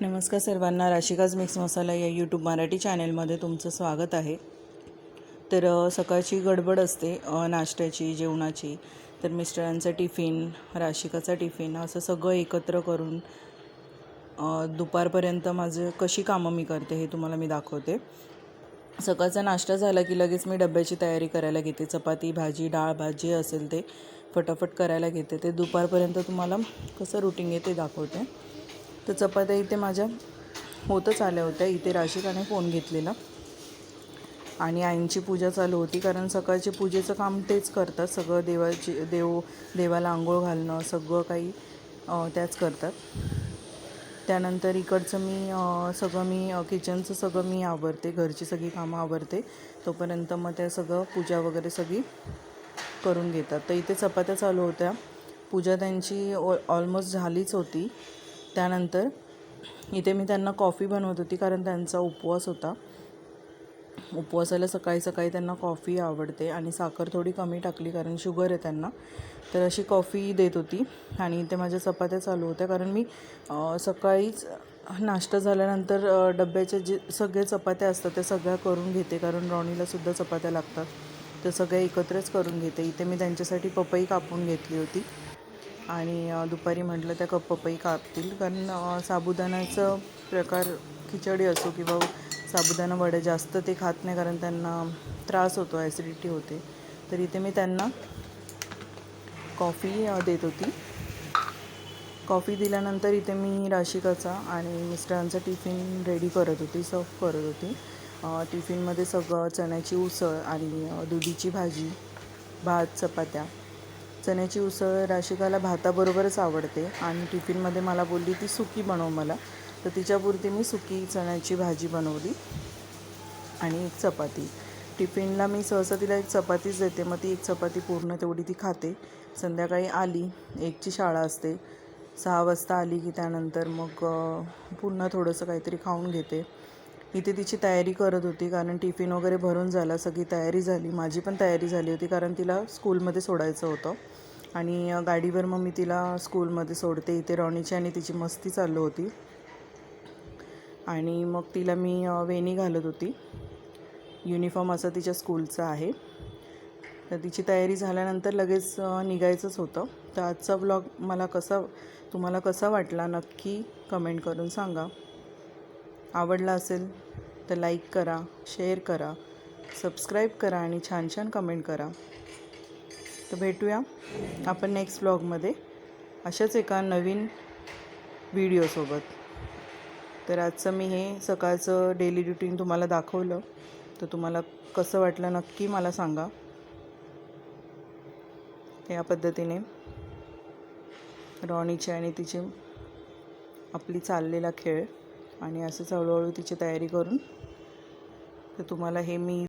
नमस्कार सर्वांना राशिकाज मिक्स मसाला या यूट्यूब मराठी चॅनेलमध्ये तुमचं स्वागत आहे. तर सकाळची गडबड असते नाश्त्याची जेवणाची. तर मिस्टरांचा टिफिन राशिकाचा टिफिन असं सगळं एकत्र करून दुपारपर्यंत माझं कशी कामं मी करते हे तुम्हाला मी दाखवते. सकाळचा नाश्ता झाला की लगेच मी डब्याची तयारी करायला घेते. चपाती भाजी डाळ भाजी असेल ते फटाफट करायला घेते. ते दुपारपर्यंत तुम्हाला कसं रुटीन आहे ते दाखवते. तर चपात्या इथे माझ्या होतच आल्या होत्या. इथे राशिकाने फोन घेतलेला. आणि आईंची पूजा चालू होती कारण सकाळचे पूजेचं काम तेच करतात. सगळं देवाची देव देवाला आंघोळ घालणं सगळं काही त्याच करतात. त्यानंतर इकडचं मी सगळं मी किचनचं सगळं मी आवरते. घरची सगळी कामं आवरते. तोपर्यंत मग त्या सगळं पूजा वगैरे सगळी करून घेतात. तर इथे चपात्या चालू होत्या. पूजा त्यांची ऑ ऑलमोस्ट झालीच होती. त्यानंतर इथे मी त्यांना कॉफी बनवत होती कारण त्यांचा उपवास होता. उपवासाला सकाळी सकाळी त्यांना कॉफी आवडते आणि साखर थोडी कमी टाकली कारण शुगर आहे त्यांना. तर अशी कॉफी देत होती आणि इथे माझ्या चपात्या चालू होत्या कारण मी सकाळीच नाश्ता झाल्यानंतर डब्याचे डब्याच्या जे सगळ्या चपात्या असतात त्या सगळ्या करून घेते कारण रॉणीलासुद्धा चपात्या लागतात. तर सगळ्या एकत्रच करून घेते. इथे मी त्यांच्यासाठी पपई कापून घेतली होती. आणि दुपारी म्हटलं त्या कप पपई कापतील. कारण साबुदाण्याचं प्रकार खिचडी असो किंवा साबुदाणा वडे जास्त ते खात नाही कारण त्यांना त्रास होतो ॲसिडिटी होते. तर इथे मी त्यांना कॉफी देत होती. कॉफी दिल्यानंतर इथे मी राशिकाचा आणि मिस्टरांचा टिफिन रेडी करत होती सर्व करत होती. टिफिनमध्ये सगळं चण्याची उसळ आणि दुधीची भाजी भात चपात्या चण्याची उसळ राशिकाला भाताबरोबरच आवडते. आणि टिफिनमध्ये मला बोलली ती सुकी बनव मला. तर तिच्यापुरती मी सुकी चण्याची भाजी बनवली आणि एक चपाती. टिफिनला मी सहसा तिला एक चपातीच देते. मग ती एक चपाती पूर्ण तेवढी ती खाते. संध्याकाळी आली. एकची शाळा असते. सहा वाजता आली की त्यानंतर मग पुन्हा थोडंसं काहीतरी खाऊन घेते. इथे तिची तयारी करत होती कारण टिफिन वगैरे भरून झाला सगळी तयारी झाली. माझी पण तयारी झाली होती कारण तिला स्कूलमध्ये सोडायचं होतं. आणि गाडीवर मग मी तिला स्कूलमध्ये सोडते इथे रॉणीची आणि तिची मस्ती चालू होती. आणि मग तिला मी वेणी घालत होती. युनिफॉर्म असं तिच्या स्कूलचा आहे. तर तिची तयारी झाल्यानंतर लगेच निघायचंच होतं. तर आजचा ब्लॉग मला कसा तुम्हाला कसा वाटला नक्की कमेंट करून सांगा. आवडला असेल तर लाईक करा शेअर करा सबस्क्राईब करा आणि छान छान कमेंट करा. तर भेटूया आपण नेक्स्ट ब्लॉगमध्ये अशाच एका नवीन व्हिडिओसोबत. तर आजचं मी हे सकाळचं डेली रुटीन तुम्हाला दाखवलं. तर तुम्हाला कसं वाटलं नक्की मला सांगा. या पद्धतीने रॉनीची आणि तिची आपली चाललेला खेळ. आणि असंच हळूहळू तिची तयारी करून तर तुम्हाला हे मी